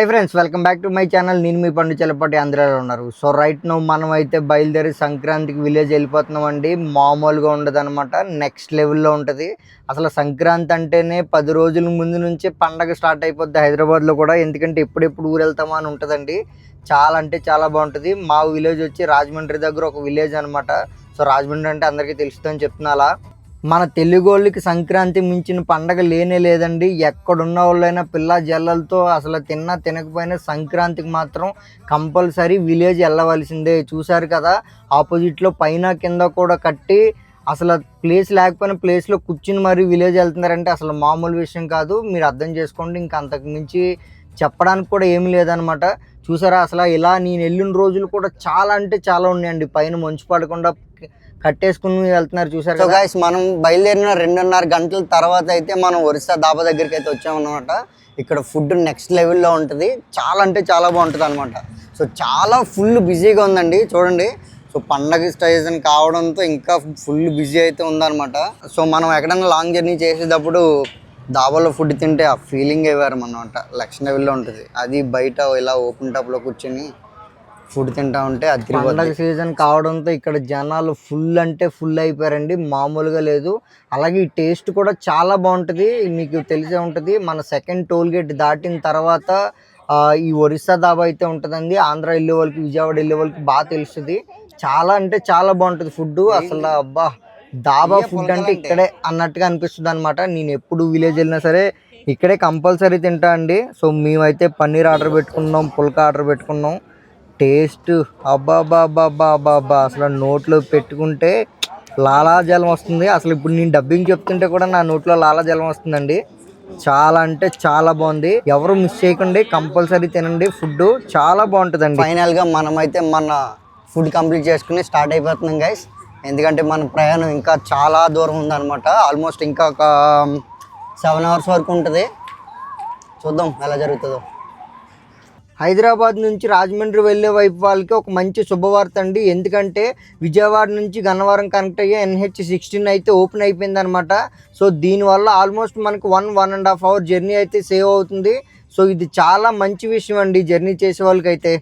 Hi friends welcome back to my channel నేను మీ పండు చెల్లపాటి ఆంధ్రాలో ఉన్నారు. సో రైట్ నో మనం అయితే బయలుదేరి సంక్రాంతికి విలేజ్ వెళ్ళిపోతున్నాం అండి. మామూలుగా ఉండదు అనమాట నెక్స్ట్ లెవెల్లో ఉంటుంది. అసలు సంక్రాంతి అంటేనే పది రోజుల ముందు నుంచే పండగ స్టార్ట్ అయిపోద్ది హైదరాబాద్లో కూడా. ఎందుకంటే ఎప్పుడెప్పుడు ఊరు వెళ్తామా అని ఉంటుందండి. చాలా అంటే చాలా బాగుంటుంది. మా విలేజ్ వచ్చి రాజమండ్రి దగ్గర ఒక విలేజ్ అనమాట సో రాజమండ్రి అంటే అందరికీ తెలుస్తుందని చెప్తున్నా అలా. మన తెలుగోళ్ళకి సంక్రాంతి మించిన పండగ లేనే లేదండి. ఎక్కడున్న వాళ్ళైనా పిల్ల జల్లలతో అసలు తిన్నా తినకపోయినా సంక్రాంతికి మాత్రం కంపల్సరీ విలేజ్ వెళ్ళవలసిందే చూశారు కదా? ఆపోజిట్లో పైన కింద కూడా కట్టి అసలు ప్లేస్ లేకపోయినా ప్లేస్లో కూర్చుని మరీ విలేజ్ వెళ్తున్నారంటే అసలు మామూలు విషయం కాదు. మీరు అర్థం చేసుకోండి. ఇంకా అంతకు మించి చెప్పడానికి కూడా ఏమీ లేదనమాట. చూసారా? అసలు ఇలా నేను వెళ్ళిన రోజులు కూడా చాలా అంటే చాలా ఉన్నాయండి. పైన మంచు పడకుండా కట్టేసుకుని వెళ్తున్నారు చూసారు సో గాయస్ మనం బయలుదేరిన రెండున్నర గంటల తర్వాత అయితే మనం ఒరిస్సా దాబా దగ్గరికి అయితే వచ్చామన్నమాట. ఇక్కడ ఫుడ్ నెక్స్ట్ లెవెల్లో ఉంటుంది. చాలా అంటే చాలా బాగుంటుంది అనమాట సో చాలా ఫుల్ బిజీగా ఉందండి చూడండి. సో పండగ సీజన్ కావడంతో ఇంకా ఫుల్ బిజీ అయితే ఉందన్నమాట. సో మనం ఎక్కడైనా లాంగ్ జర్నీ చేసేటప్పుడు దాబాలో ఫుడ్ తింటే ఆ ఫీలింగ్ వేరు అనమాట లక్ష లెవెల్లో ఉంటుంది. అది బయట ఇలా ఓపెన్ టాప్లో కూర్చొని ఫుడ్ తింటా ఉంటే అది పండగ సీజన్ కావడంతో ఇక్కడ జనాలు ఫుల్ అంటే ఫుల్ అయిపోయారండి. మామూలుగా లేదు. అలాగే ఈ టేస్ట్ కూడా చాలా బాగుంటుంది. మీకు తెలిసే ఉంటుంది. మన సెకండ్ టోల్ గేట్ దాటిన తర్వాత ఈ ఒరిస్సా దాబా అయితే ఉంటుందండి. ఆంధ్ర వెళ్ళే వాళ్ళకి విజయవాడ వెళ్ళే వాళ్ళకి బాగా తెలుస్తుంది. చాలా అంటే చాలా బాగుంటుంది ఫుడ్. అసలు అబ్బా దాబా ఫుడ్ అంటే ఇక్కడే అన్నట్టుగా అనిపిస్తుంది అనమాట నేను ఎప్పుడు విలేజ్ వెళ్ళినా సరే ఇక్కడే కంపల్సరీ తింటా అండి. సో మేమైతే పన్నీర్ ఆర్డర్ పెట్టుకున్నాం పుల్కా ఆర్డర్ పెట్టుకున్నాం. టేస్ట్ అబ్బాబాబాబాబాబా అసలు నోట్లో పెట్టుకుంటే లాలాజలం వస్తుంది. అసలు ఇప్పుడు నేను డబ్బింగ్ చెప్తుంటే కూడా నా నోట్లో లాలాజలం వస్తుందండి. చాలా అంటే చాలా బాగుంది. ఎవరు మిస్ చేయకండి కంపల్సరీ తినండి. ఫుడ్ చాలా బాగుంటుందండి. ఫైనల్గా మనమైతే మన ఫుడ్ కంప్లీట్ చేసుకుని స్టార్ట్ అయిపోతున్నాం గైస్ ఎందుకంటే మన ప్రయాణం ఇంకా చాలా దూరం ఉందన్నమాట. ఆల్మోస్ట్ ఇంకా ఒక um, సెవెన్ అవర్స్ వరకు ఉంటుంది. చూద్దాం ఎలా జరుగుతుందో. హైదరాబాద్ నుంచి రాజమండ్రి వెళ్ళే వైపు వాళ్ళకి ఒక మంచి శుభవార్త అండి. ఎందుకంటే విజయవాడ నుంచి గన్నవరం కనెక్ట్ అయ్యే ఎన్హెచ్ సిక్స్టీన్ అయితే ఓపెన్ అయిపోయిందనమాట సో దీనివల్ల ఆల్మోస్ట్ మనకు one one and half hour journey అయితే సేవ్ అవుతుంది. సో ఇది చాలా మంచి విషయం అండి జర్నీ చేసే వాళ్ళకైతే.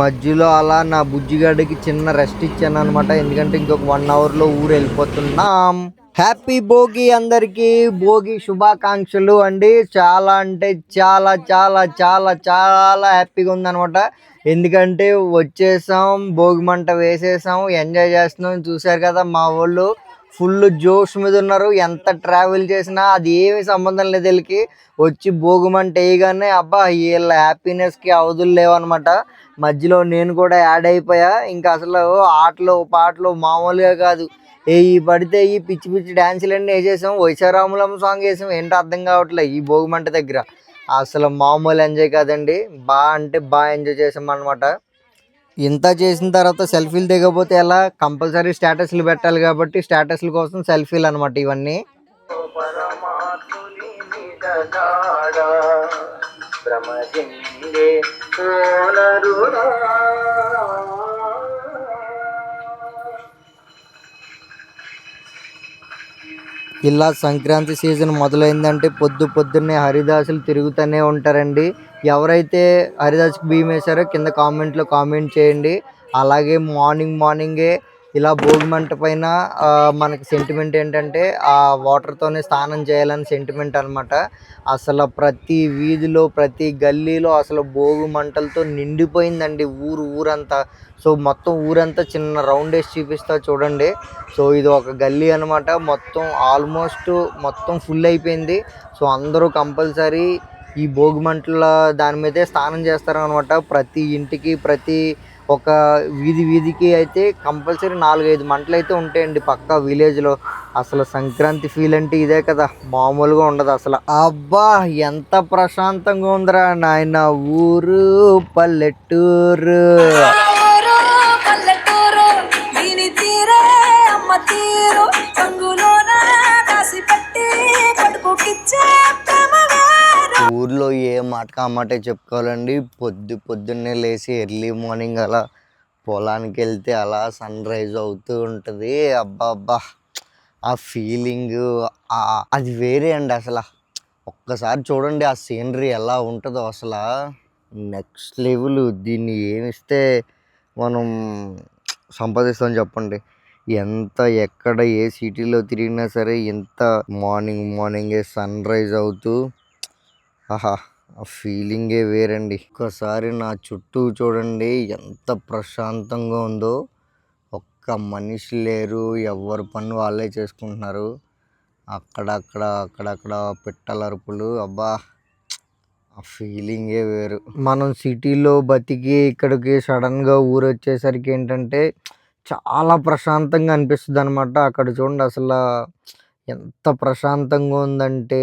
మధ్యలో అలా నా బుజ్జిగాడికి చిన్న రెస్ట్ ఇచ్చాను అనమాట ఎందుకంటే ఇంకొక వన్ అవర్లో ఊరు వెళ్ళిపోతున్నాం. హ్యాపీ భోగి అందరికీ. భోగి శుభాకాంక్షలు అండి. చాలా అంటే చాలా చాలా చాలా చాలా హ్యాపీగా ఉందనమాట ఎందుకంటే వచ్చేసాం భోగి మంట వేసేసాం ఎంజాయ్ చేస్తున్నాం. చూశారు కదా మా వాళ్ళు ఫుల్ జోష్ మీద ఉన్నారు. ఎంత ట్రావెల్ చేసినా అది ఏమీ సంబంధం లేదు వీళ్ళకి. వచ్చి భోగిమంట వేయగానే అబ్బా వీళ్ళ హ్యాపీనెస్కి అవధులు లేవన్నమాట. మధ్యలో నేను కూడా యాడ్ అయిపోయా. ఇంకా అసలు ఆటలు పాటలు మామూలుగా కాదు. ఏ ఈ పడితే ఈ పిచ్చి పిచ్చి డ్యాన్సులు అన్నీ వేసేసాం వైశారాములమ్మ సాంగ్ వేసాం. ఏంటో అర్థం కావట్లేదు ఈ భోగిమంట దగ్గర. అసలు మామూలు ఎంజాయ్ కాదండి. బాగా అంటే బాగా ఎంజాయ్ చేసాం అనమాట ఇంత చేసిన తర్వాత సెల్ఫీలు దిగకపోతే ఎలా? కంపల్సరీ స్టేటస్లు పెట్టాలి కాబట్టి స్టేటస్ల కోసం సెల్ఫీలు అనమాట ఇవన్నీ. ఇలా సంక్రాంతి సీజన్ మొదలైందంటే పొద్దు పొద్దున్నే హరిదాసులు తిరుగుతూనే ఉంటారండి. ఎవరైతే హరిదాస్కి భీమేశారో కింద కామెంట్లో కామెంట్ చేయండి. అలాగే మార్నింగ్ మార్నింగే ఇలా భోగి మంట పైన మనకి సెంటిమెంట్ ఏంటంటే ఆ వాటర్తోనే స్నానం చేయాలని సెంటిమెంట్ అనమాట అసలు ప్రతి వీధిలో ప్రతి గల్లీలో అసలు భోగి మంటలతో నిండిపోయిందండి ఊరు ఊరంతా. సో మొత్తం ఊరంతా చిన్న రౌండ్ వేసి చూపిస్తా చూడండి. సో ఇది ఒక గల్లీ అనమాట మొత్తం ఆల్మోస్ట్ మొత్తం ఫుల్ అయిపోయింది. సో అందరూ కంపల్సరీ ఈ భోగి మంటల దాని మీదే స్నానం చేస్తారు అనమాట ప్రతి ఇంటికి ప్రతి ఒక వీధి వీధికి అయితే కంపల్సరీ నాలుగైదు మంటలు అయితే ఉంటాయండి పక్క విలేజ్లో. అసలు సంక్రాంతి ఫీల్ అంటే ఇదే కదా మామూలుగా ఉండదు అసలు. అబ్బా ఎంత ప్రశాంతంగా ఉందిరా నాయన ఊరు పల్లెటూరు. మాటకు ఆ మాటే చెప్పుకోవాలండి. పొద్దు పొద్దున్నే లేచి ఎర్లీ మార్నింగ్ అలా పొలానికి వెళ్తే అలా సన్ రైజ్ అవుతూ ఉంటుంది. అబ్బా అబ్బా! ఆ ఫీలింగ్ అది వేరే అండి అసలు. ఒక్కసారి చూడండి ఆ సీనరీ ఎలా ఉంటుందో అసలు. నెక్స్ట్ లెవెల్ దీన్ని ఏమిస్తే మనం సంపాదిస్తాం చెప్పండి. ఎంత ఎక్కడ ఏ సిటీలో తిరిగినా సరే ఎంత మార్నింగ్ మార్నింగే సన్ రైజ్ అవుతూ ఆహా! ఆ ఫీలింగే వేరండి. ఒక్కసారి నా చుట్టూ చూడండి ఎంత ప్రశాంతంగా ఉందో. ఒక్క మనిషి లేరు ఎవరి పని వాళ్ళే చేసుకుంటున్నారు. అక్కడక్కడ అక్కడక్కడ పిట్టలరుపులు అబ్బా! ఆ ఫీలింగే వేరు. మనం సిటీలో బతికి ఇక్కడికి సడన్గా ఊరు వచ్చేసరికి ఏంటంటే చాలా ప్రశాంతంగా అనిపిస్తుంది అనమాట అక్కడ చూడండి అసలు ఎంత ప్రశాంతంగా ఉందంటే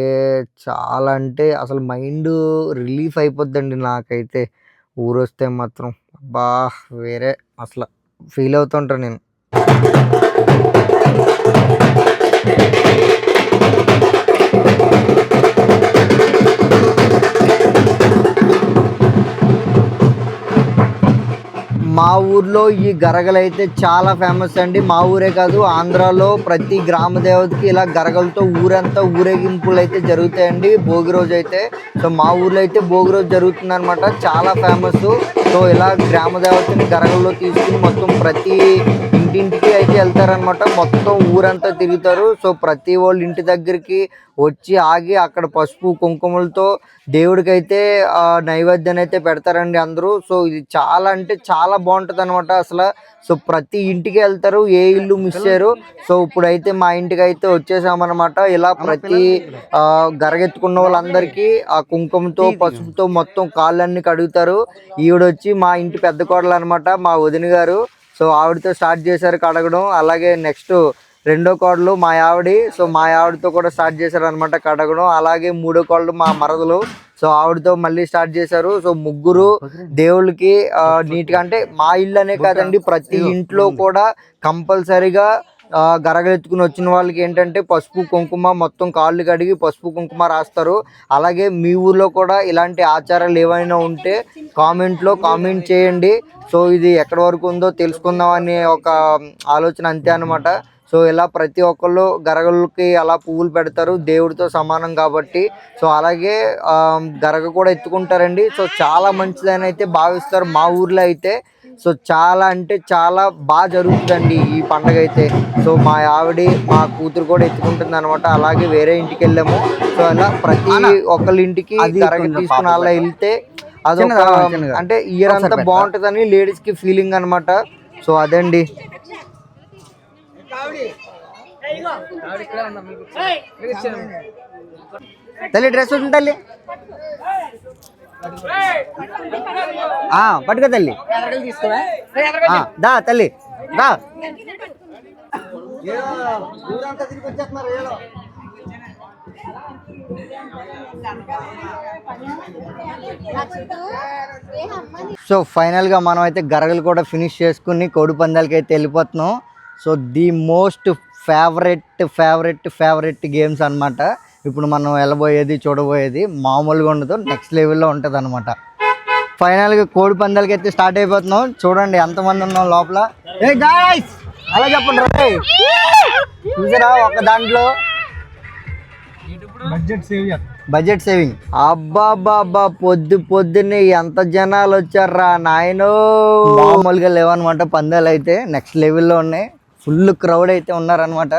చాలా అంటే అసలు మైండ్ రిలీఫ్ అయిపోద్దండి నాకైతే. ఊరొస్తే మాత్రం బా వేరే అసలు ఫీల్ అవుతుంటా నేను. మా ఊర్లో ఈ గరగలు అయితే చాలా ఫేమస్ అండి. మా ఊరే కాదు ఆంధ్రాలో ప్రతి గ్రామ దేవతకి ఇలా గరగలతో ఊరంతా ఊరేగింపులు అయితే జరుగుతాయండి భోగి రోజు అయితే సో మా ఊర్లో అయితే భోగి రోజు జరుగుతుంది అనమాట చాలా ఫేమస్ సో ఇలా గ్రామ దేవతని గరగల్లో తీసుకుని మొత్తం ప్రతి ఇంటింటికి అయితే వెళ్తారనమాట మొత్తం ఊరంతా తిరుగుతారు. సో ప్రతి వాళ్ళ ఇంటి దగ్గరికి వచ్చి ఆగి అక్కడ పసుపు కుంకుమలతో దేవుడికి అయితే ఆ, నైవేద్యాన్ని అయితే పెడతారండి అందరూ. సో ఇది చాలా అంటే చాలా బాగుంటుంది అనమాట అసలు. సో ప్రతి ఇంటికి వెళ్తారు. ఏ ఇల్లు మిస్ చేయరు. సో ఇప్పుడైతే మా ఇంటికి అయితే వచ్చేసామన్నమాట. ఇలా ప్రతి గరగెత్తుకున్న వాళ్ళందరికీ ఆ కుంకుమతో పసుపుతో మొత్తం కాళ్ళన్నీ కడుగుతారు. ఈవిడొచ్చి మా ఇంటి పెద్ద కోడలు అనమాట మా వదిన గారు సో ఆవిడతో స్టార్ట్ చేశారు కడగడం. అలాగే నెక్స్ట్ రెండో కోడలు మా ఆవిడ. సో మా ఆవిడతో కూడా స్టార్ట్ చేశారు అనమాట కడగడం. అలాగే మూడో కోడలు మా మరదలు. సో ఆవిడతో మళ్ళీ స్టార్ట్ చేశారు. సో ముగ్గురు దేవుళ్ళకి నీట్గా అంటే మా ఇల్లు అనే కాదండి ప్రతి ఇంట్లో కూడా కంపల్సరిగా గరగలెత్తుకుని వచ్చిన వాళ్ళకి ఏంటంటే పసుపు కుంకుమ మొత్తం కాళ్ళు కడిగి పసుపు కుంకుమ రాస్తారు. అలాగే మీ ఊర్లో కూడా ఇలాంటి ఆచారాలు ఏవైనా ఉంటే కామెంట్లో కామెంట్ చేయండి. సో ఇది ఎక్కడి వరకు ఉందో తెలుసుకుందాం అనే ఒక ఆలోచన అంతే అనమాట సో ఇలా ప్రతి ఒక్కళ్ళు గరగలకి అలా పువ్వులు పెడతారు. దేవుడితో సమానం కాబట్టి. సో అలాగే గరగ కూడా ఎత్తుకుంటారండి. సో చాలా మంచిదని అయితే భావిస్తారు మా ఊర్లో అయితే. సో చాలా అంటే చాలా బాగా జరుగుతుందండి ఈ పండగ అయితే సో మా ఆవిడ మా కూతురు కూడా ఎత్తుకుంటుంది అనమాట అలాగే వేరే ఇంటికి వెళ్ళాము. సో అలా ప్రతి ఒక్కళ్ళ ఇంటికి తీసుకుని అలా వెళ్తే అదొక అంటే ఇయర్ అంతా బాగుంటుందని లేడీస్కి ఫీలింగ్ అన్నమాట. సో అదండి. తల్లి డ్రెస్ ఉంటుంది తల్లి. పట్టుకో తల్లి. దా తల్లి దా. సో ఫైనల్గా మనం అయితే గరగలు కూడా ఫినిష్ చేసుకుని కోడి పందాలకి అయితే వెళ్ళిపోతున్నాం. So the most favourite favourite favourite games అనమాట ఇప్పుడు మనం వెళ్ళబోయేది చూడబోయేది మామూలుగా ఉండదు నెక్స్ట్ లెవెల్లో ఉంటుంది అనమాట ఫైనల్గా కోడి పందాలకి అయితే స్టార్ట్ అయిపోతున్నాం. చూడండి ఎంతమంది ఉన్నాం లోపల. ఏ గాయ్స్ అలా చెప్పండి రే చూసారా ఒక దాంట్లో బడ్జెట్ సేవింగ్ అబ్బా బాబా పొద్దు పొద్దున్నే ఎంత జనాలు వచ్చారా నాయనో. మామూలుగా లేవన్నమాట పందాలు అయితే నెక్స్ట్ లెవెల్లో ఉన్నాయి. ఫుల్ క్రౌడ్ అయితే ఉన్నారనమాట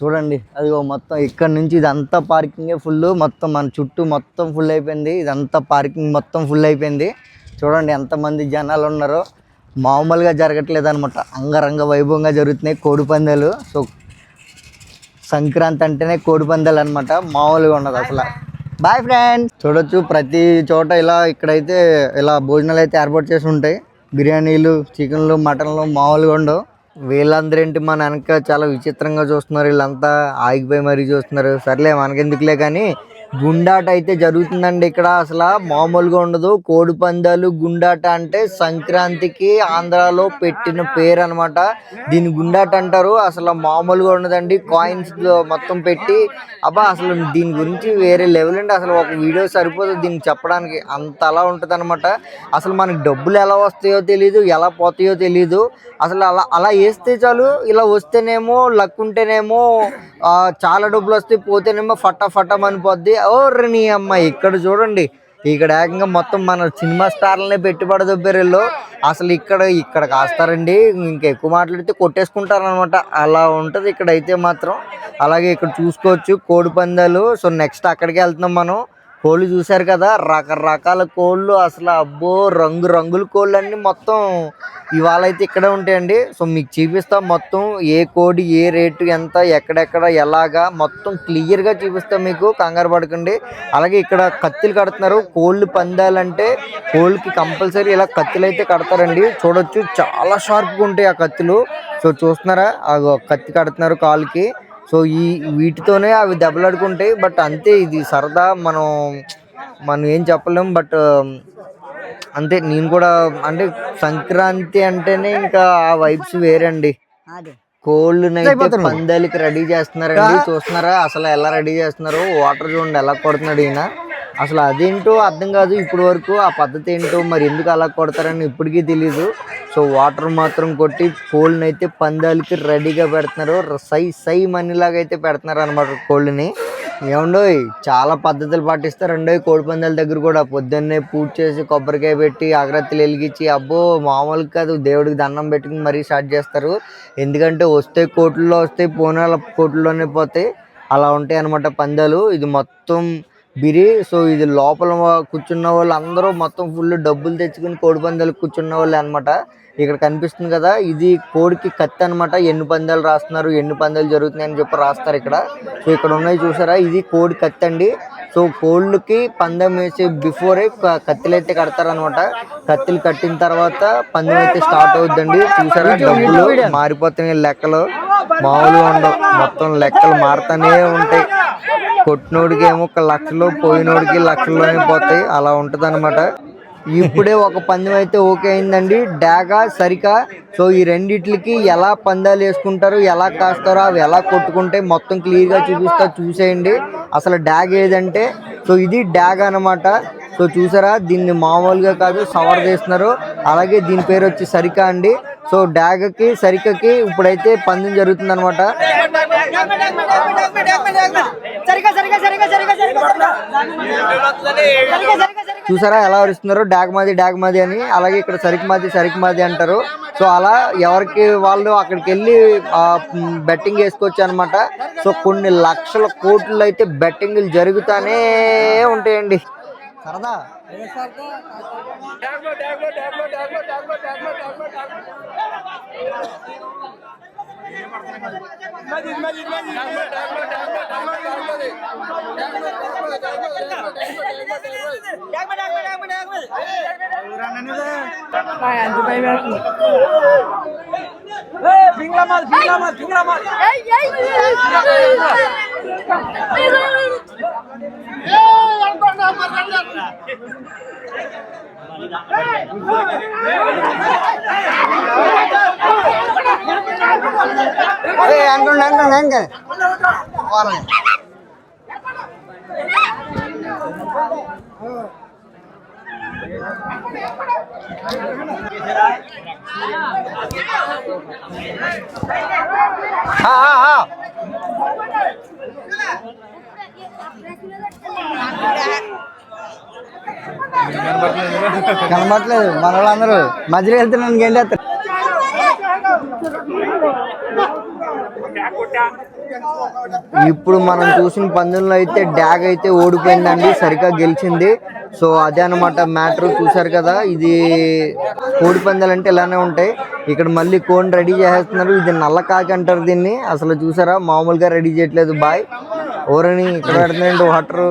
చూడండి అదిగో మొత్తం ఇక్కడ నుంచి ఇదంతా పార్కింగే ఫుల్ మొత్తం మన చుట్టూ మొత్తం ఫుల్ అయిపోయింది. ఇదంతా పార్కింగ్ మొత్తం ఫుల్ అయిపోయింది. చూడండి ఎంతమంది జనాలు ఉన్నారో. మామూలుగా జరగట్లేదు అనమాట అంగరంగ వైభవంగా జరుగుతున్నాయి కోడి పందాలు. సో సంక్రాంతి అంటేనే కోడి పందాలు అనమాట మామూలుగా ఉండదు అసలు. బాయ్ ఫ్రెండ్స్ చూడొచ్చు ప్రతి చోట ఇలా ఇక్కడైతే ఇలా భోజనాలు అయితే ఏర్పాటు చేసి ఉంటాయి. బిర్యానీలు చికెన్లు మటన్లు మామూలుగా ఉండవు. వీళ్ళందరూ ఏంటి మన వెనక చాలా విచిత్రంగా చూస్తున్నారు వీళ్ళంతా ఆగిపోయి మరీ చూస్తున్నారు. సర్లే మనకెందుకులే కానీ గుండాట అయితే జరుగుతుందండి ఇక్కడ. అసలు మామూలుగా ఉండదు. కోడి పందాలు గుండాట అంటే సంక్రాంతికి ఆంధ్రాలో పెట్టిన పేరు అనమాట దీని గుండాట అంటారు. అసలు మామూలుగా ఉండదండి. కాయిన్స్ మొత్తం పెట్టి అబ్బా అసలు దీని గురించి వేరే లెవెల్ అండి. అసలు ఒక వీడియో సరిపోదు దీనికి చెప్పడానికి. అంత అలా ఉంటుంది అనమాట అసలు మనకి డబ్బులు ఎలా వస్తాయో తెలియదు ఎలా పోతాయో తెలియదు అసలు అలా అలా వేస్తే చాలు ఇలా వస్తేనేమో లక్ ఉంటేనేమో చాలా డబ్బులు వస్తే పోతేనేమో ఫటా ఫటా అనిపోద్ది ఓ నీ అమ్మ? ఇక్కడ చూడండి. ఇక్కడ ఏకంగా మొత్తం మన సినిమా స్టార్లనే పెట్టుబడి దొబ్బారు అసలు ఇక్కడ ఇక్కడ కాస్తారండి. ఇంకా ఎక్కువ మాట్లాడితే కొట్టేసుకుంటారనమాట అలా ఉంటుంది ఇక్కడ అయితే మాత్రం. అలాగే ఇక్కడ చూసుకోవచ్చు కోడి పందాలు సో నెక్స్ట్ అక్కడికి వెళ్తున్నాం మనం. కోళ్ళు చూశారు కదా? రకరకాల కోళ్ళు అసలు అబ్బో రంగు రంగుల కోళ్ళు అన్ని మొత్తం ఇవాళ అయితే ఇక్కడే ఉంటాయండి. సో మీకు చూపిస్తాం మొత్తం ఏ కోడి ఏ రేటు ఎంత ఎక్కడెక్కడ ఎలాగా మొత్తం క్లియర్గా చూపిస్తాం మీకు. కంగారు పడకండి. అలాగే ఇక్కడ కత్తులు కడుతున్నారు. కోళ్ళు పందాలంటే కోళ్ళకి కంపల్సరీ ఇలా కత్తిలు అయితే కడతారండి. చూడొచ్చు చాలా షార్ప్గా ఉంటాయి ఆ కత్తులు. సో చూస్తున్నారా? ఆ కత్తి కడుతున్నారు కాలుకి సో ఈ వీటితోనే అవి దెబ్బలాడుకుంటాయి. బట్ అంతే ఇది సరదా మనం మనం ఏం చెప్పలేం. బట్ అంతే నేను కూడా అంటే సంక్రాంతి అంటేనే ఇంకా ఆ వైబ్స్ వేరండి. కోళ్ళనైతే పందాలకి రెడీ చేస్తున్నారండి. చూస్తున్నారా? అసలు ఎలా రెడీ చేస్తున్నారు? వాటర్ చూడండి ఎలా కొడుతున్నాడు ఈయన. అసలు అదేంటో అర్థం కాదు. ఇప్పటి వరకు ఆ పద్ధతి ఏంటో మరి ఎందుకు అలా కొడతారని ఇప్పటికీ తెలీదు. సో వాటర్ మాత్రం కొట్టి కోళ్ళని అయితే పందాలకి రెడీగా పెడుతున్నారు. సై సై మనీలాగా అయితే పెడుతున్నారు అనమాట కోళ్ళని. ఏమండోయ్ చాలా పద్ధతులు పాటిస్తారండి కోడి పందాల దగ్గర కూడా. పొద్దున్నే పూజ చేసి కొబ్బరికాయ పెట్టి అగరత్తులు వెలిగించి అబ్బో మామూలు కాదు. దేవుడికి దండం పెట్టుకుని మరీ స్టార్ట్ చేస్తారు. ఎందుకంటే వస్తే కోట్లలో వస్తాయి పోనాల కోట్లలోనే పోతాయి. అలా ఉంటాయి అనమాట పందాలు. ఇది మొత్తం బిరి. సో ఇది లోపల కూర్చున్న వాళ్ళు అందరూ మొత్తం ఫుల్ డబ్బులు తెచ్చుకుని కోడి పందాలు కూర్చున్న వాళ్ళే అనమాట ఇక్కడ కనిపిస్తుంది కదా ఇది కోడికి కత్తి అనమాట ఎన్ని పందాలు రాస్తున్నారు ఎన్ని పందాలు జరుగుతున్నాయి అని చెప్పి రాస్తారు ఇక్కడ. సో ఇక్కడ ఉన్నాయి చూసారా ఇది కోడి కత్తి అండి. సో కోళ్ళకి పందెం వేసే బిఫోరే కత్తిలు అయితే కడతారనమాట కత్తిలు కట్టిన తర్వాత పందెం అయితే స్టార్ట్ అవుద్దండి. చూసారా డబ్బులు మారిపోతున్నాయి లెక్కలు. మామూలుగా ఉండవు. మొత్తం లెక్కలు మారుతానే ఉంటాయి. కొట్టినోడికి ఏమో ఒక లక్షలు పోయినోడికి లక్షల్లోనే పోతాయి. అలా ఉంటది ఇప్పుడే ఒక పందెం అయితే ఓకే అయిందండి. డాగా సరికా? సో ఈ రెండిట్లకి ఎలా పందాలు వేసుకుంటారు ఎలా కాస్తారో అవి ఎలా కొట్టుకుంటే మొత్తం క్లియర్గా చూపిస్తా చూసేయండి. అసలు డాగ్ ఏదంటే సో ఇది డాగ్ అన్నమాట. సో చూసారా? దీన్ని మామూలుగా కాదు సవర్ చేస్తున్నారు అలాగే దీని పేరు వచ్చి సరికా అండి. సో డాగకి సరికకి ఇప్పుడైతే పందెం జరుగుతుంది అనమాట చూసారా ఎలా వరుస్తున్నారు డాగ్ మాది డాగ్ మాది అని. అలాగే ఇక్కడ సరికి మాది సరికి మాది అంటారు. సో అలా ఎవరికి వాళ్ళు అక్కడికి వెళ్ళి బెట్టింగ్ వేసుకోవచ్చు అనమాట సో కొన్ని లక్షల కోట్లు అయితే బెట్టింగ్లు జరుగుతానే ఉంటాయండి. సరదా? ফিংলা মাছ ফিংলা মাছ ফিংলা মাছ Hey! అనుకోండి అనుకోండి అనుకోండి ఆ, ఆ, ఆ. కనబట్లేదు మన వాళ్ళందరూ మధ్యలో వెళ్తున్నాను గెంటేస్తారు ఇప్పుడు మనం చూసిన పందెంలో అయితే డ్యాగ్ అయితే ఓడిపోయిందండి సరిగ్గా గెలిచింది. సో అదే అనమాట మ్యాటర్ చూసారు కదా ఇది కోడి పందాలు అంటే ఇలానే ఉంటాయి. ఇక్కడ మళ్ళీ కోడిని రెడీ చేసేస్తున్నారు. ఇది నల్ల కాకి అంటారు దీన్ని. అసలు చూసారా? మామూలుగా రెడీ చేయట్లేదు బాయ్. ఓరని ఇక్కడ పెడుతుందండి వాటర్.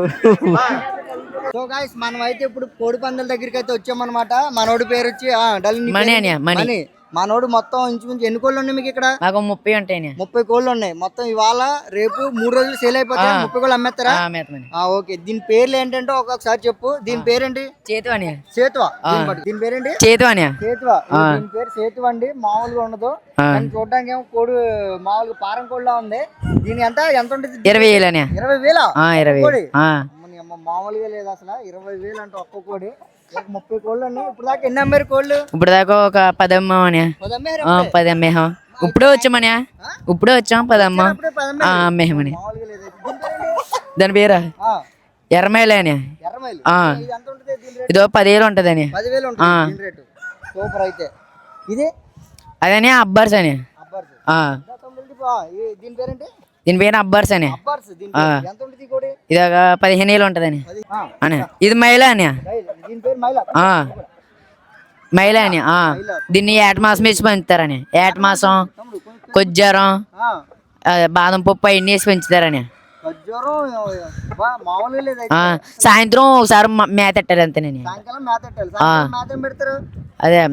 సో గాయస్ మనం అయితే ఇప్పుడు కోడి పందాల దగ్గరికి అయితే వచ్చామన్నమాట. మనోడి పేరు వచ్చి ఆ, మనోడు మొత్తం ఇంచుమించు ఎన్ని కోళ్ళు ఉన్నాయి మీకు ఇక్కడ? మాకు ముప్పై ఉంటాయి ముప్పై కోళ్ళు ఉన్నాయి. మొత్తం ఇవాళ రేపు మూడు రోజులు సేల్ అయిపోతాయి. ముప్పై కోళ్ళు అమ్మేస్తారా? ఓకే. దీని పేర్లు ఏంటంటే ఒక్కొక్కసారి చెప్పు. దీని పేరేంటి? చేతు అని సేతువ. దీని పేరేంటి? చేతు అని సేతువ. దీని పేరు సేతువ అండి. మామూలుగా ఉండదు. చూడడానికి ఏమో కోడి మామూలుగా పారం కోడిలా ఉంది. దీని ఎంత? ఎంత ఉంటుంది? ఇరవై వేలు అని ఇరవై వేల? ఇరవై మామూలుగా లేదు అసలు. ఇరవై వేలు అంటే ఒక్క కోడి. ముప్పై కోళ్ళు ఉన్నాయి. ఇప్పుడు దాకా ఎన్ని అమ్మారు కోళ్ళు? ఇప్పుడు దాకా ఒక పది అమ్మాం అని పది అమ్మేహం. ఇప్పుడే వచ్చామని ఇప్పుడే వచ్చాం పది అమ్మ అమ్మేహమని దీని పేరా ఎర్రమైలు అని. ఇది పదివేలు ఉంటుంది అని పదివేలు ఆ. ఉంటుంది దీని రేటు. సూపర్ అయితే. ఇది? అదని అబ్బర్స్ అని దీని పేరు అబ్బర్స్ అని ఇది ఒక పదిహేను వేలు ఉంటుందని అని ఇది మైల అని మైలా అని. దీన్ని ఏట మాసం వేసి పెంచుతారని ఏట మాసం కొజ్జారం బాదం పప్పు అవన్నీ వేసి పెంచుతారని సాయంత్రం ఒకసారి మేత ఎట్టారు ఏం పెడతారు? అదే.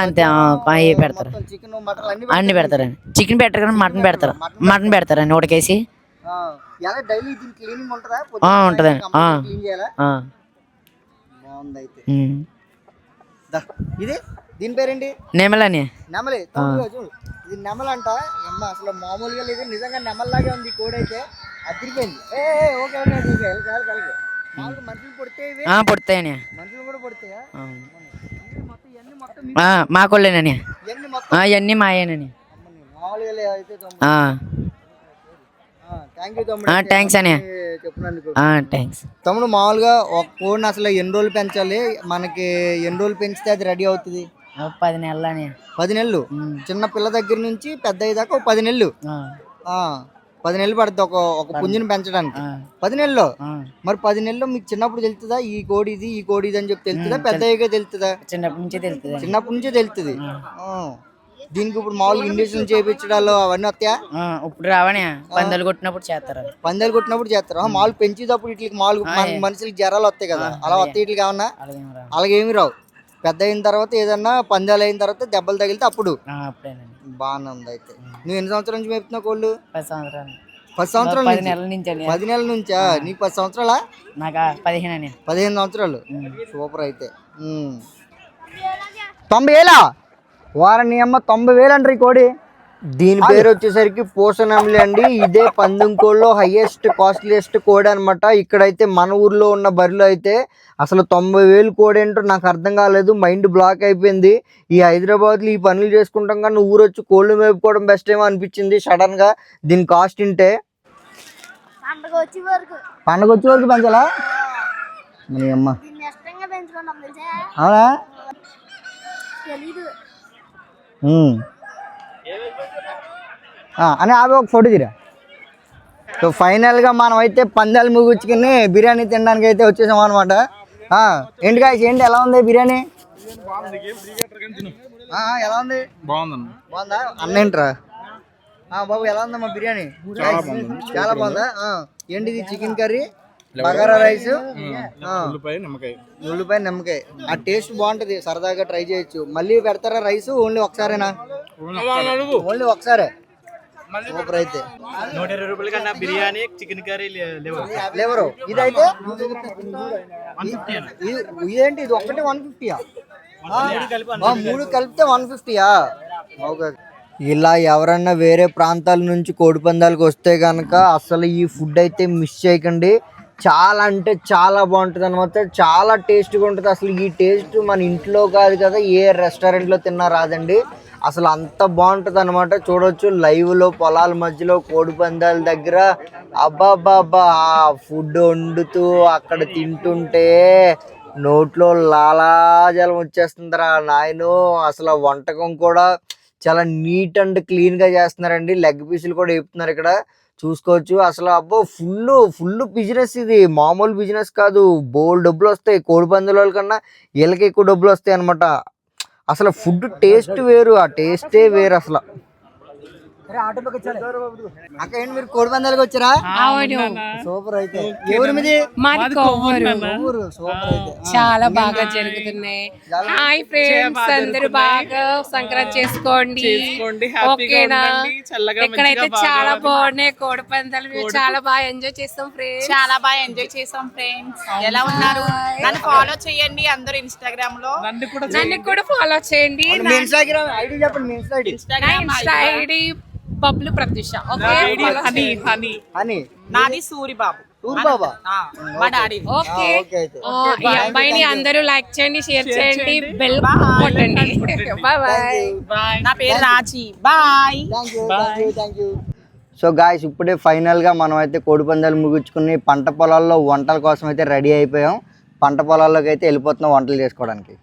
అంతే. పెడతారు. అన్ని పెడతారని చికెన్ పెట్టరు కానీ మటన్ పెడతారు. మటన్ పెడతారని ఉడకేసి ఆ, ఎలా డైలీ దీని క్లీనింగ్ ఉంటుందా. క్లీన్ చేయాలా? బాగుంది అయితే ఇది? దీని పేరేంటి? నెమలని. నెమలి. చూడు. ఇది నెమలంట. అమ్మ అసలు మామూలుగా లేదు. నిజంగా నెమల్లాగే ఉంది ఈ కోడి అయితే అదిరిపోయింది. ఏ ఓకే ఓకే ఓకే వెళ్ళి వెళ్ళి వెళ్ళి మామూలుగా మనుషులు పుడితే ఇవి. ఆ, పుడతాయని మనుషులు కూడా పుడతాయా ఇవన్నీ మీ- మాయేనని మామూలుగా అయితే తమ్ముడు ఆ, థ్యాంక్ యూ ఆ, తమ్ముడు థ్యాంక్స్ అని థ్యాంక్స్ తమ్ముడు. మామూలుగా ఒక కోడిని అసలు ఎన్ని రోజులు పెంచాలి? మనకి ఎన్ని రోజులు పెంచితే అది రెడీ అవుతుంది? పది నెలలని పది నెలలు. చిన్న పిల్ల దగ్గర నుంచి పెద్ద అయ్యేదాకా ఒక పది నెలలు. పది నెలలు పడుతుంది ఒక ఒక పుంజుని పెంచడానికి. పది నెలల్లో ఆ. మరి పది నెలల్లో మీకు చిన్నప్పుడు తెలుస్తుందా? ఈ కోడి ఇది ఈ కోడి ఇది అని చెప్పి తెలుస్తుందా? పెద్ద తెలుస్తుందా? చిన్నప్పటి నుంచి తెలుస్తుంది చిన్నప్పటి నుంచే తెలుస్తుంది. దీనికి ఇప్పుడు మామూలుగా ఇంజక్షన్ చేయించడాలు అవన్నీ వస్తాయా? ఇప్పుడు రావని పందలు కొట్టినప్పుడు చేస్తారు పందాలు కొట్టినప్పుడు చేస్తారు. ఆ, మామూలు పెంచేటప్పుడు ఇట్లకి మామూలు మన మనుషులకి జ్వరాలు వస్తాయి కదా. అలా వస్తాయి ఇట్లకి ఏమన్నా? అలాగే మరి. అలాగే ఏమి రావు. పెద్ద అయిన తర్వాత ఏదన్నా పందాలు అయిన తర్వాత దెబ్బలు తగిలితే అప్పుడు. బాగానే ఉంది అయితే. నువ్వు ఎన్ని సంవత్సరాల నుంచి మేపుతున్నావు కోళ్ళు? పది సంవత్సరాలు. పది సంవత్సరాల పది నెలల నుంచి పది నెలల నుంచా? నీకు పది సంవత్సరాలా? నాకు? పదిహేను పదిహేను సంవత్సరాలు. సూపర్ అయితే. తొంభై వేలా వారని అమ్మ తొంభై వేలు అంటారు ఈ కోడి. దీని పేరు వచ్చేసరికి పోసనమ్లి అండి. ఇదే పందెం కోళ్ళలో హైయెస్ట్ కాస్ట్లీయెస్ట్ కోడి అనమాట ఇక్కడైతే మన ఊర్లో ఉన్న బరిలో అయితే అసలు తొంభై వేలు కోడి ఏంటో నాకు అర్థం కాలేదు. మైండ్ బ్లాక్ అయిపోయింది. ఈ హైదరాబాద్లో ఈ పనులు చేసుకుంటాం కానీ ఊరు వచ్చి కోళ్ళు మేపుకోవడం బెస్ట్ ఏమో అనిపించింది సడన్గా దీని కాస్ట్ ఇంటే పండుగ వచ్చే వరకు. పెంచాలా? అమ్మ అవునా? అని ఆవి ఒక ఫోటో తీరా? సో ఫైనల్గా మనం అయితే పందాలు ముగించుకుని బిర్యానీ తినడానికి అయితే వచ్చేసాం అనమాట ఏంటి కాయ ఏంటి ఎలా ఉంది బిర్యానీ? ఎలా ఉంది? బాగుందన్న. బాగుందా? అన్నేంట్రా బాబు ఎలా ఉందమ్మా బిర్యానీ? చాలా బాగుందా? ఏంటిది చికెన్ కర్రీ? బగారా రైస్? ఉల్లిపాయ నిమ్మకాయ. ఉల్లిపాయ నిమ్మకాయ. ఆ టేస్ట్ బాగుంటది సరదాగా ట్రై చేయొచ్చు. మళ్ళీ పెడతారా రైస్? ఓన్లీ ఒకసారేనా? ఓన్లీ ఒకసారే. సూపర్ అయితే. నూట ఇరవై రూపాయల కన్నా బిర్యానీ చికెన్ కర్రీ లేవు. లేవరు. ఇదైతే ఇది- ఇదేంటి? ఇది ఒక్కటే వన్ ఫిఫ్టీయా? మూడు కలిపితే వన్ ఫిఫ్టీయా? ఓకే. ఇలా ఎవరన్నా వేరే ప్రాంతాల నుంచి కోడి పందాలకు వస్తే కనుక అసలు ఈ ఫుడ్ అయితే మిస్ చేయకండి. చాలా అంటే చాలా బాగుంటుంది అనమాట చాలా టేస్ట్గా ఉంటుంది. అసలు ఈ టేస్ట్ మన ఇంట్లో కాదు కదా ఏ రెస్టారెంట్లో తిన్నా రాదండి. అసలు అంత బాగుంటుంది అనమాట చూడొచ్చు లైవ్లో పొలాల మధ్యలో కోడి పందాల దగ్గర అబ్బాబ్బాబ్బా ఆ ఫుడ్ వండుతూ అక్కడ తింటుంటే నోట్లో లాలాజలం వచ్చేస్తుందిరా నాయను. అసలు వంటకం కూడా చాలా నీట్ అండ్ క్లీన్గా చేస్తున్నారండి. లెగ్ పీసులు కూడా వేపుతున్నారు ఇక్కడ. చూసుకోవచ్చు. అసలు అబ్బో ఫుల్ ఫుల్ బిజినెస్ ఇది. మామూలు బిజినెస్ కాదు. బోల్ డబ్బులు వస్తాయి. కోడి పందుల కన్నా వీళ్ళకి ఎక్కువ డబ్బులు వస్తాయి అనమాట అసలు ఫుడ్ టేస్ట్ వేరు. ఆ టేస్టే వేరు అసలు. అక్క ఏంటి మీరు కోడి పందాలకు వచ్చారా? సూపర్ అయితే. ఎవరి మీది? మాది కొవ్వూరు. ఊరు సూపర్ అయితే. చాలా బాగా జరుగుతున్నాయి. హాయ్ ఫ్రెండ్స్ అందరూ బాగా సంక్రాంతి చేసుకోండి. ఓకేనా? ఇక్కడైతే చాలా బాగున్నాయి కోడి పందాలు. మేము చాలా బాగా ఎంజాయ్ చేస్తాం ఫ్రెండ్స్ చాలా బాగా ఎంజాయ్ చేసాం ఫ్రెండ్స్ ఎలా ఉన్నారు? నన్ను ఫాలో చేయండి అందరూ ఇన్స్టాగ్రామ్లో నన్ను కూడా ఫాలో చేయండి. ఇన్స్టాగ్రామ్ ఐడి చెప్పండి మీ ఇన్స్టా ఐడి. నా Insta ID Bablu Pratyusha. Okay? Honey honey. అని నాది సూరిబాబు. ఊరు బాబా ఆ, మా డాడీ. ఓకే. ఓకే అయితే. ఆ, ఈ అబ్బాయిని అందరూ లైక్ చేయండి షేర్ చేయండి బెల్ కొట్టండి. బాయ్ బాయ్ నా పేరు రాజీ. బాయ్ సో గాయస్ ఇప్పుడే ఫైనల్గా మనం అయితే కోడి పందాలు ముగించుకుని పంట పొలాల్లో వంటల కోసం అయితే రెడీ అయిపోయాం. పంట పొలాల్లోకి అయితే వెళ్ళిపోతున్నాం వంటలు చేసుకోవడానికి.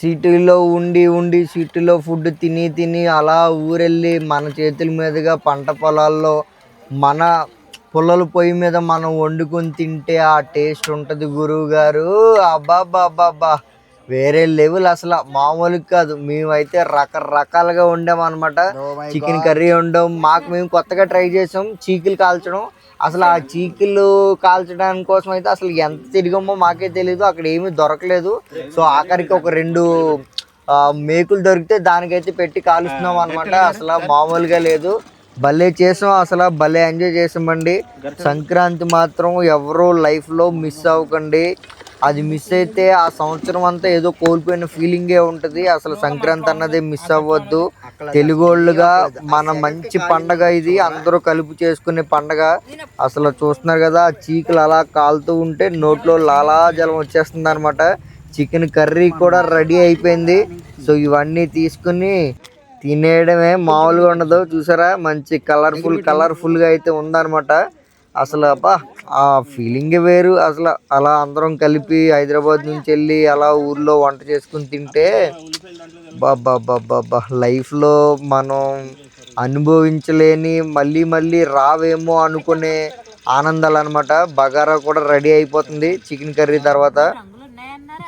సిటీలో ఉండి ఉండి సిటీలో ఫుడ్ తిని తిని అలా ఊరెళ్ళి మన చేతుల మీదుగా పంట పొలాల్లో మన పుల్లల పొయ్యి మీద మనం వండుకొని తింటే ఆ టేస్ట్ ఉంటుంది గురువు గారు అబ్బాబ్బాబ్బా వేరే లెవెల్ అసలు. మామూలు కాదు. మేమైతే రకరకాలుగా వండామన్నమాట. చికెన్ కర్రీ వండాం. మాకు మేము కొత్తగా ట్రై చేసాం. చీకులు కాల్చడం. అసలు ఆ చీకులు కాల్చడానికి కోసం అయితే అసలు ఎంత తిరిగామో మాకే తెలియదు అక్కడ ఏమీ దొరకలేదు. సో ఆఖరికి ఒక రెండు మేకులు దొరికితే దానికైతే పెట్టి కాలుస్తున్నాం అనమాట అసలు మామూలుగా లేదు. భలే చేసాం అసలు భలే ఎంజాయ్ చేసామండి. సంక్రాంతి మాత్రం ఎవరో లైఫ్లో మిస్ అవ్వకండి. అది మిస్ అయితే ఆ సంవత్సరం అంతా ఏదో కోల్పోయిన ఫీలింగే ఉంటుంది. అసలు సంక్రాంతి అన్నది మిస్ అవ్వద్దు. తెలుగోళ్ళుగా మన మంచి పండగ ఇది. అందరూ కలుపు చేసుకునే పండగ. అసలు చూస్తున్నారు కదా ఆ చీకులు అలా కాలుతూ ఉంటే నోట్లో లాలాజలం వచ్చేస్తుంది అనమాట చికెన్ కర్రీ కూడా రెడీ అయిపోయింది. సో ఇవన్నీ తీసుకుని తినేయడమే మామూలుగా ఉండదు. చూసారా? మంచి కలర్ఫుల్ కలర్ఫుల్గా అయితే ఉందన్నమాట. అసలు అబ్బా ఆ ఫీలింగే వేరు. అసలు అలా అందరం కలిపి హైదరాబాద్ నుంచి వెళ్ళి అలా ఊర్లో వంట చేసుకుని తింటే బాబా లైఫ్లో మనం అనుభవించలేని మళ్ళీ మళ్ళీ రావేమో అనుకునే ఆనందాలు అనమాట బగారా కూడా రెడీ అయిపోతుంది చికెన్ కర్రీ తర్వాత.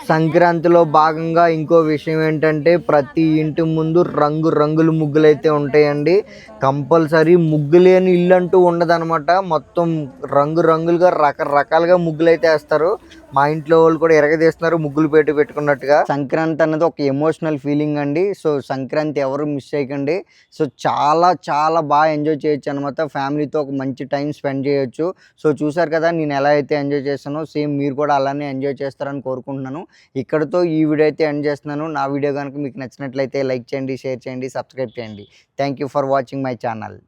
సంక్రాంతిలో భాగంగా ఇంకో విషయం ఏంటంటే ప్రతి ఇంటి ముందు రంగు రంగులు ముగ్గులైతే ఉంటాయండి. కంపల్సరీ ముగ్గు లేని ఇల్లు అంటూ ఉండదనమాట మొత్తం రంగు రంగులుగా రకరకాలుగా ముగ్గులైతే వేస్తారు. మా ఇంట్లో వాళ్ళు కూడా ఎరగదీస్తున్నారు ముగ్గులు పెట్టి పెట్టుకున్నట్టుగా. సంక్రాంతి అన్నది ఒక ఎమోషనల్ ఫీలింగ్ అండి. సో సంక్రాంతి ఎవరు మిస్ చేయకండి. సో చాలా చాలా బాగా ఎంజాయ్ చేయొచ్చు అనమాట ఫ్యామిలీతో ఒక మంచి టైం స్పెండ్ చేయొచ్చు. సో చూసారు కదా నేను ఎలా అయితే ఎంజాయ్ చేస్తానో సేమ్ మీరు కూడా అలానే ఎంజాయ్ చేస్తారని కోరుకుంటున్నాను. ఇక్కడతో ఈ వీడియో అయితే ఎండ్ చేస్తున్నాను. నా వీడియో కనుక మీకు నచ్చినట్లయితే లైక్ చేయండి షేర్ చేయండి సబ్స్క్రైబ్ చేయండి. Thank you for watching my channel